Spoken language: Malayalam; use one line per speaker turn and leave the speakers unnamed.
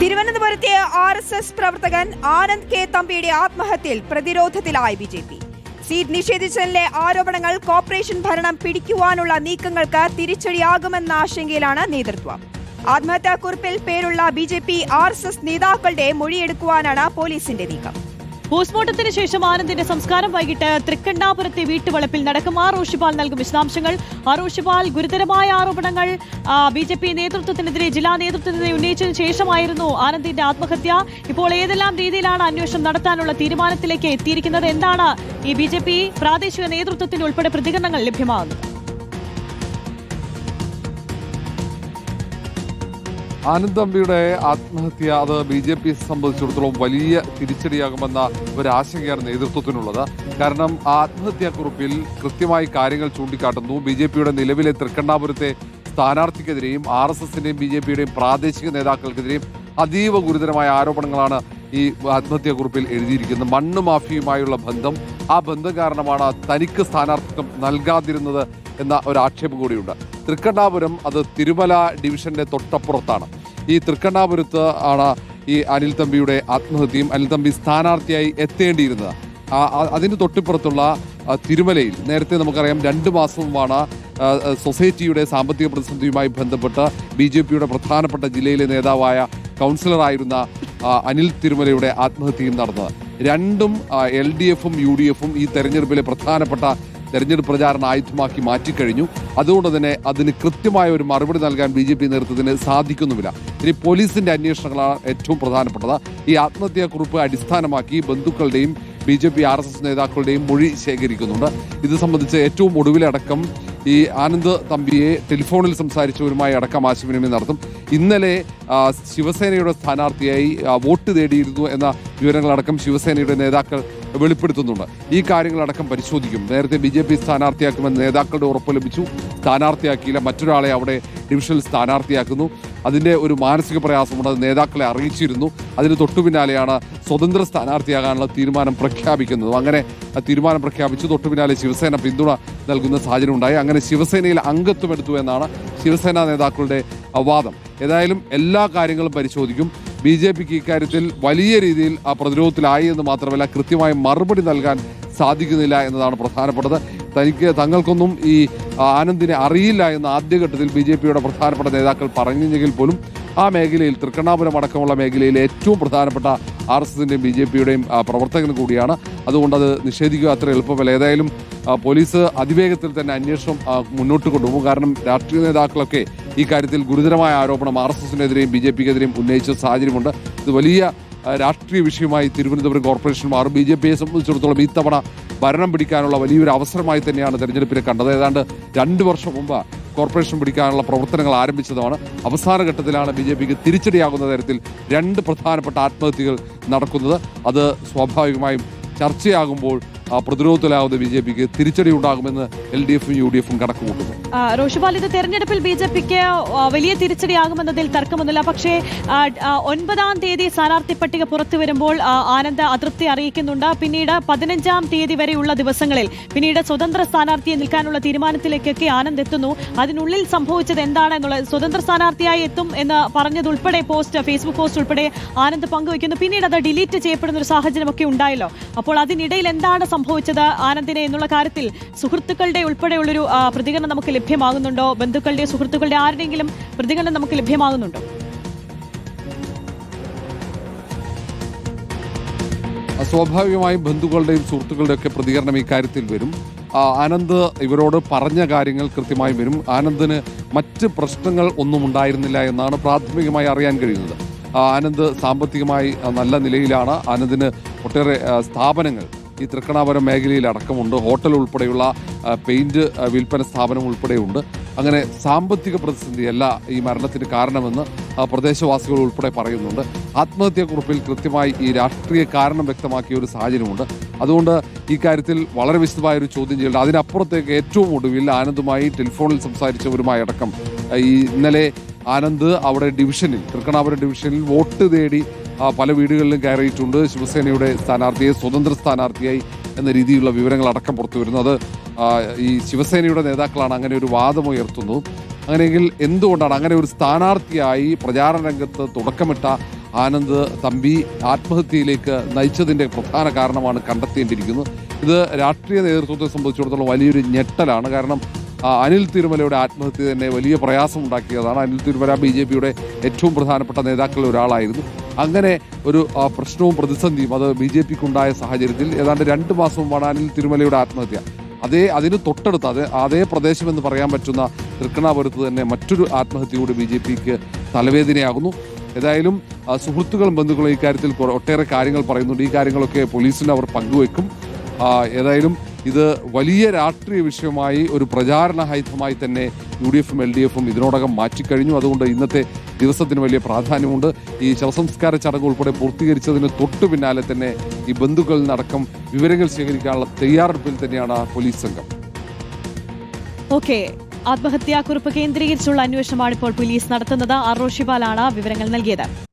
തിരുവനന്തപുരത്തെ ആർ എസ് എസ് പ്രവർത്തകൻ ആനന്ദ് കെ തമ്പിയുടെ ആത്മഹത്യയിൽ പ്രതിരോധത്തിലായി ബി ജെ പി. സീറ്റ് നിഷേധിച്ചതിലെ ആരോപണങ്ങൾ കോർപ്പറേഷൻ ഭരണം പിടിക്കുവാനുള്ള നീക്കങ്ങൾക്ക് തിരിച്ചടിയാകുമെന്ന ആശങ്കയിലാണ് നേതൃത്വം. ആത്മഹത്യാക്കുറിപ്പിൽ പേരുള്ള B J P R S S നേതാക്കളുടെ മൊഴിയെടുക്കുവാനാണ് പോലീസിന്റെ നീക്കം.
പോസ്റ്റ്മോർട്ടത്തിന് ശേഷം ആനന്ദിന്റെ സംസ്കാരം വൈകിട്ട് തൃക്കണ്ണാപുരത്തെ വീട്ടുവളപ്പിൽ നടക്കും ആർ റോഷിപാൽ നൽകും വിശദാംശങ്ങൾ. ആർ ഗുരുതരമായ ആരോപണങ്ങൾ ബി ജെ പി നേതൃത്വത്തിനെതിരെ ജില്ലാ നേതൃത്വത്തിനെതിരെ ഉന്നയിച്ചതിനു ശേഷമായിരുന്നു ആനന്ദിന്റെ ആത്മഹത്യ. ഇപ്പോൾ ഏതെല്ലാം രീതിയിലാണ് അന്വേഷണം നടത്താനുള്ള തീരുമാനത്തിലേക്ക് എത്തിയിരിക്കുന്നത്? എന്താണ് ഈ ബി പ്രാദേശിക നേതൃത്വത്തിന് ഉൾപ്പെടെ പ്രതികരണങ്ങൾ ലഭ്യമാകുന്നത്?
ആനന്ദ് തമ്പിയുടെ ആത്മഹത്യ അത് ബി ജെ പി സംബന്ധിച്ചിടത്തോളം വലിയ തിരിച്ചടിയാകുമെന്ന ഒരു ആശങ്കയാണ് നേതൃത്വത്തിനുള്ളത്. കാരണം ആത്മഹത്യാക്കുറിപ്പിൽ കൃത്യമായി കാര്യങ്ങൾ ചൂണ്ടിക്കാട്ടുന്നു. ബി ജെ പിയുടെ നിലവിലെ തൃക്കണ്ണാപുരത്തെ സ്ഥാനാർത്ഥിക്കെതിരെയും ആർ എസ് എസിന്റെയും ബി ജെ പിയുടെയും പ്രാദേശിക നേതാക്കൾക്കെതിരെയും അതീവ ഗുരുതരമായ ആരോപണങ്ങളാണ് ഈ ആത്മഹത്യാക്കുറിപ്പിൽ എഴുതിയിരിക്കുന്നത്. മണ്ണ് മാഫിയുമായുള്ള ബന്ധം ആ ബന്ധം കാരണമാണ് തനിക്ക് സ്ഥാനാർത്ഥിത്വം നൽകാതിരുന്നത് എന്ന ഒരു ആക്ഷേപം കൂടിയുണ്ട്. തൃക്കണ്ണാപുരം അത് തിരുമല ഡിവിഷന്റെ തൊട്ടപ്പുറത്താണ്. ഈ തൃക്കണ്ണാപുരത്ത് ആണ് ഈ അനിൽ തമ്പിയുടെ ആത്മഹത്യയും അനിൽ തമ്പി സ്ഥാനാർത്ഥിയായി എത്തേണ്ടിയിരുന്നത്. അതിന് തൊട്ടിപ്പുറത്തുള്ള തിരുമലയിൽ നേരത്തെ നമുക്കറിയാം രണ്ട് മാസവുമാണ് സൊസൈറ്റിയുടെ സാമ്പത്തിക പ്രതിസന്ധിയുമായി ബന്ധപ്പെട്ട് ബി ജെ പിയുടെ പ്രധാനപ്പെട്ട ജില്ലയിലെ നേതാവായ കൗൺസിലറായിരുന്ന അനിൽ തിരുമലയുടെ ആത്മഹത്യയും നടന്നത്. രണ്ടും എൽ ഡി എഫും യു ഡി എഫും ഈ തെരഞ്ഞെടുപ്പിലെ പ്രധാനപ്പെട്ട തെരഞ്ഞെടുപ്പ് പ്രചാരണ ആയുധമാക്കി മാറ്റിക്കഴിഞ്ഞു. അതുകൊണ്ട് തന്നെ അതിന് കൃത്യമായ ഒരു മറുപടി നൽകാൻ ബി ജെ പി നേതൃത്വത്തിന് സാധിക്കുന്നുമില്ല. ഇനി പോലീസിന്റെ അന്വേഷണങ്ങളാണ് ഏറ്റവും പ്രധാനപ്പെട്ടത്. ഈ ആത്മഹത്യാക്കുറിപ്പ് അടിസ്ഥാനമാക്കി ബന്ധുക്കളുടെയും B J P R S S നേതാക്കളുടെയും മൊഴി ശേഖരിക്കുന്നുണ്ട്. ഇത് സംബന്ധിച്ച് ഏറ്റവും ഒടുവിലടക്കം ഈ ആനന്ദ് തമ്പിയെ ടെലിഫോണിൽ സംസാരിച്ചവരുമായി അടക്കം ആശയവിനിമയം നടത്തും. ഇന്നലെ ശിവസേനയുടെ സ്ഥാനാർത്ഥിയായി വോട്ട് തേടിയിരുന്നു എന്ന വിവരങ്ങളടക്കം ശിവസേനയുടെ നേതാക്കൾ വെളിപ്പെടുത്തുന്നുണ്ട്. ഈ കാര്യങ്ങളടക്കം പരിശോധിക്കും. നേരത്തെ ബി ജെ പി സ്ഥാനാർത്ഥിയാക്കുമെന്ന് നേതാക്കളുടെ ഉറപ്പ് ലഭിച്ചു. സ്ഥാനാർത്ഥിയാക്കിയില്ല. മറ്റൊരാളെ അവിടെ ഡിവിഷനിൽ സ്ഥാനാർത്ഥിയാക്കുന്നു. അതിന്റെ ഒരു മാനസിക പ്രയാസമുണ്ട്. അത് നേതാക്കളെ അറിയിച്ചിരുന്നു. അതിന് തൊട്ടു പിന്നാലെയാണ് സ്വതന്ത്ര സ്ഥാനാർത്ഥിയാകാനുള്ള തീരുമാനം പ്രഖ്യാപിക്കുന്നത്. അങ്ങനെ തീരുമാനം പ്രഖ്യാപിച്ചു തൊട്ടു പിന്നാലെ ശിവസേന പിന്തുണ നൽകുന്ന സാഹചര്യം ഉണ്ടായി. അങ്ങനെ ശിവസേനയിൽ അംഗത്വം എടുത്തു എന്നാണ് ശിവസേന നേതാക്കളുടെ വാദം. ഏതായാലും എല്ലാ കാര്യങ്ങളും പരിശോധിക്കും. ബി ജെ പിക്ക് ഇക്കാര്യത്തിൽ വലിയ രീതിയിൽ പ്രതിരോധത്തിലായി എന്ന് മാത്രമല്ല കൃത്യമായി മറുപടി നൽകാൻ സാധിക്കുന്നില്ല എന്നതാണ് പ്രധാനപ്പെട്ടത്. തനിക്ക് തങ്ങൾക്കൊന്നും ഈ ആനന്ദിനെ അറിയില്ല എന്ന് ആദ്യഘട്ടത്തിൽ ബി ജെ പിയുടെ പ്രധാനപ്പെട്ട നേതാക്കൾ പറഞ്ഞെങ്കിൽ പോലും ആ മേഖലയിൽ തൃക്കണ്ണാപുരം അടക്കമുള്ള മേഖലയിൽ ഏറ്റവും പ്രധാനപ്പെട്ട ആർ എസ് എസിന്റെയും ബി ജെ പിയുടെയും പ്രവർത്തകൻ കൂടിയാണ്. അതുകൊണ്ട് അത് നിഷേധിക്കുക അത്ര എളുപ്പമല്ല. ഏതായാലും പോലീസ് അതിവേഗത്തിൽ തന്നെ അന്വേഷണം മുന്നോട്ട് കൊണ്ടുപോകും. കാരണം രാഷ്ട്രീയ നേതാക്കളൊക്കെ ഈ കാര്യത്തിൽ ഗുരുതരമായ ആരോപണം ആർ എസ് എസിനെതിരെയും ബി ജെ പിക്കെതിരെയും ഉന്നയിച്ച സാഹചര്യമുണ്ട്. ഇത് വലിയ രാഷ്ട്രീയ വിഷയമായി തിരുവനന്തപുരം കോർപ്പറേഷൻ മാറും. ബി ജെ പിയെ സംബന്ധിച്ചിടത്തോളം ഈ തവണ ഭരണം പിടിക്കാനുള്ള വലിയൊരു അവസരമായി തന്നെയാണ് തെരഞ്ഞെടുപ്പിനെ കണ്ടത്. ഏതാണ്ട് രണ്ട് വർഷം മുമ്പ് കോർപ്പറേഷൻ പിടിക്കാനുള്ള പ്രവർത്തനങ്ങൾ ആരംഭിച്ചതാണ്. അവസാന ഘട്ടത്തിലാണ് ബി ജെ പിക്ക് തിരിച്ചടിയാകുന്ന തരത്തിൽ രണ്ട് പ്രധാനപ്പെട്ട ആത്മഹത്യകൾ നടക്കുന്നത്. അത് സ്വാഭാവികമായും ചർച്ചയാകുമ്പോൾ പ്രതിരോധത്തിലാവുന്ന ബി ജെ പിക്ക് തിരിച്ചടി ഉണ്ടാകുമെന്ന് എൽ ഡി എഫും യു ഡി എഫും കണക്ക് കൂട്ടുന്നു
റോഷിപാൽ ഇത് തെരഞ്ഞെടുപ്പിൽ ബി ജെ പിക്ക് വലിയ തിരിച്ചടിയാകുമെന്നതിൽ തർക്കമൊന്നുമില്ല. പക്ഷേ ഒൻപതാം തീയതി സ്ഥാനാർത്ഥി പട്ടിക പുറത്തു വരുമ്പോൾ ആനന്ദ് അതൃപ്തി അറിയിക്കുന്നുണ്ട്. പിന്നീട് പതിനഞ്ചാം തീയതി വരെയുള്ള ദിവസങ്ങളിൽ പിന്നീട് സ്വതന്ത്ര സ്ഥാനാർത്ഥിയെ നിൽക്കാനുള്ള തീരുമാനത്തിലേക്കൊക്കെ ആനന്ദ് എത്തുന്നു. അതിനുള്ളിൽ സംഭവിച്ചത് എന്താണ് എന്നുള്ളത് സ്വതന്ത്ര സ്ഥാനാർത്ഥിയായി എത്തും എന്ന് പറഞ്ഞതുൾപ്പെടെ പോസ്റ്റ് ഫേസ്ബുക്ക് പോസ്റ്റ് ഉൾപ്പെടെ ആനന്ദ് പങ്കുവയ്ക്കുന്നു. പിന്നീട് അത് ഡിലീറ്റ് ചെയ്യപ്പെടുന്ന ഒരു സാഹചര്യമൊക്കെ ഉണ്ടായല്ലോ. അപ്പോൾ അതിനിടയിൽ എന്താണ് സംഭവിച്ചത് ആനന്ദിനെ എന്നുള്ള കാര്യത്തിൽ സുഹൃത്തുക്കളുടെ ഉൾപ്പെടെയുള്ളൊരു പ്രതികരണം നമുക്ക് ലഭ്യമാകുന്നുണ്ടോ? ബന്ധുക്കളുടെ സുഹൃത്തുക്കളുടെ ആരുടെയെങ്കിലും പ്രതികരണം നമുക്ക് ലഭ്യമാകുന്നുണ്ടോ?
സ്വാഭാവികമായും ബന്ധുക്കളുടെയും സുഹൃത്തുക്കളുടെയും ഒക്കെ പ്രതികരണം ഈ കാര്യത്തിൽ വരും. ആനന്ദ് ഇവരോട് പറഞ്ഞ കാര്യങ്ങൾ കൃത്യമായി വരും. ആനന്ദിന് മറ്റ് പ്രശ്നങ്ങൾ ഒന്നും ഉണ്ടായിരുന്നില്ല എന്നാണ് പ്രാഥമികമായി അറിയാൻ കഴിയുന്നത്. ആനന്ദ് സാമ്പത്തികമായി നല്ല നിലയിലാണ്. ആനന്ദിന് ഒട്ടേറെ സ്ഥാപനങ്ങൾ ഈ തൃക്കണാപുരം മേഖലയിൽ അടക്കമുണ്ട്. ഹോട്ടൽ ഉൾപ്പെടെയുള്ള പെയിന്റ് വിൽപ്പന സ്ഥാപനം ഉൾപ്പെടെയുണ്ട്. അങ്ങനെ സാമ്പത്തിക പ്രതിസന്ധിയല്ല ഈ മരണത്തിന് കാരണമെന്ന് പ്രദേശവാസികൾ ഉൾപ്പെടെ പറയുന്നുണ്ട്. ആത്മഹത്യാക്കുറിപ്പിൽ കൃത്യമായി ഈ രാഷ്ട്രീയ കാരണം വ്യക്തമാക്കിയ ഒരു സാഹചര്യമുണ്ട്. അതുകൊണ്ട് ഈ കാര്യത്തിൽ വളരെ വിശദമായ ഒരു ചോദ്യം ചെയ്യേണ്ട. അതിനപ്പുറത്തേക്ക് ഏറ്റവും ഒടുവിൽ ആനന്ദുമായി ടെലിഫോണിൽ സംസാരിച്ചവരുമായി അടക്കം ഈ ഇന്നലെ ആനന്ദ് അവിടെ ഡിവിഷനിൽ തൃക്കണാപുരം ഡിവിഷനിൽ വോട്ട് തേടി പല വീടുകളിലും കയറിയിട്ടുണ്ട് ശിവസേനയുടെ സ്ഥാനാർത്ഥിയെ സ്വതന്ത്ര സ്ഥാനാർത്ഥിയായി എന്ന രീതിയിലുള്ള വിവരങ്ങൾ അടക്കം പുറത്തു വരുന്നു അത് ആ, ഈ ശിവസേനയുടെ നേതാക്കളാണ് അങ്ങനെ ഒരു വാദമുയർത്തുന്നത് അങ്ങനെയെങ്കിൽ എന്തുകൊണ്ടാണ് അങ്ങനെ ഒരു സ്ഥാനാർത്ഥിയായി പ്രചാരണ രംഗത്ത് തുടക്കമിട്ട ആനന്ദ് തമ്പി ആത്മഹത്യയിലേക്ക് നയിച്ചതിന്റെ പ്രധാന കാരണമാണ് കണ്ടെത്തേണ്ടിയിരിക്കുന്നത് ഇത് രാഷ്ട്രീയ നേതൃത്വത്തെ സംബന്ധിച്ചിടത്തോളം വലിയൊരു ഞെട്ടലാണ്. കാരണം അനിൽ തിരുമലയുടെ ആത്മഹത്യ തന്നെ വലിയ പ്രയാസമുണ്ടാക്കിയതാണ് അനിൽ തിരുമല ബി ജെ പിയുടെ ഏറ്റവും പ്രധാനപ്പെട്ട നേതാക്കളിൽ ഒരാളായിരുന്നു. അങ്ങനെ ഒരു പ്രശ്നവും പ്രതിസന്ധിയും അത് ബി ജെ പിക്ക് ഉണ്ടായ സാഹചര്യത്തിൽ ഏതാണ്ട് രണ്ട് മാസം മുമ്പാണ് തിരുമലയുടെ ആത്മഹത്യ. അതേ അതിന് തൊട്ടടുത്ത് അതേ അതേ പ്രദേശമെന്ന് പറയാൻ പറ്റുന്ന തൃക്കണാപുരത്ത് തന്നെ മറ്റൊരു ആത്മഹത്യയോട് ബി ജെ പിക്ക് തലവേദനയാകുന്നു. ഏതായാലും സുഹൃത്തുക്കളും ബന്ധുക്കളും ഈ കാര്യത്തിൽ ഒട്ടേറെ കാര്യങ്ങൾ പറയുന്നുണ്ട്. ഈ കാര്യങ്ങളൊക്കെ പോലീസിന് അവർ പങ്കുവെക്കും. ഏതായാലും ഇത് വലിയ രാഷ്ട്രീയ വിഷയമായി ഒരു പ്രചാരണ ഹൈതമായി തന്നെ യു ഡി എഫും എൽ ഡി എഫും ഇതിനോടകം മാറ്റിക്കഴിഞ്ഞു. അതുകൊണ്ട് ഇന്നത്തെ ദിവസത്തിന് വലിയ പ്രാധാന്യമുണ്ട്. ഈ ശവസംസ്കാര ചടങ്ങ് ഉൾപ്പെടെ പൂർത്തീകരിച്ചതിന് തൊട്ടു പിന്നാലെ തന്നെ ഈ ബന്ധുക്കളിൽ നിന്നടക്കം വിവരങ്ങൾ ശേഖരിക്കാനുള്ള തയ്യാറെടുപ്പിൽ തന്നെയാണ് പോലീസ് സംഘം.
ഓക്കെ. ആത്മഹത്യാക്കുറിപ്പ് കേന്ദ്രീകരിച്ചുള്ള അന്വേഷണമാണ് ഇപ്പോൾ പോലീസ് നടത്തുന്നത്. ആർ വിവരങ്ങൾ നൽകിയത്.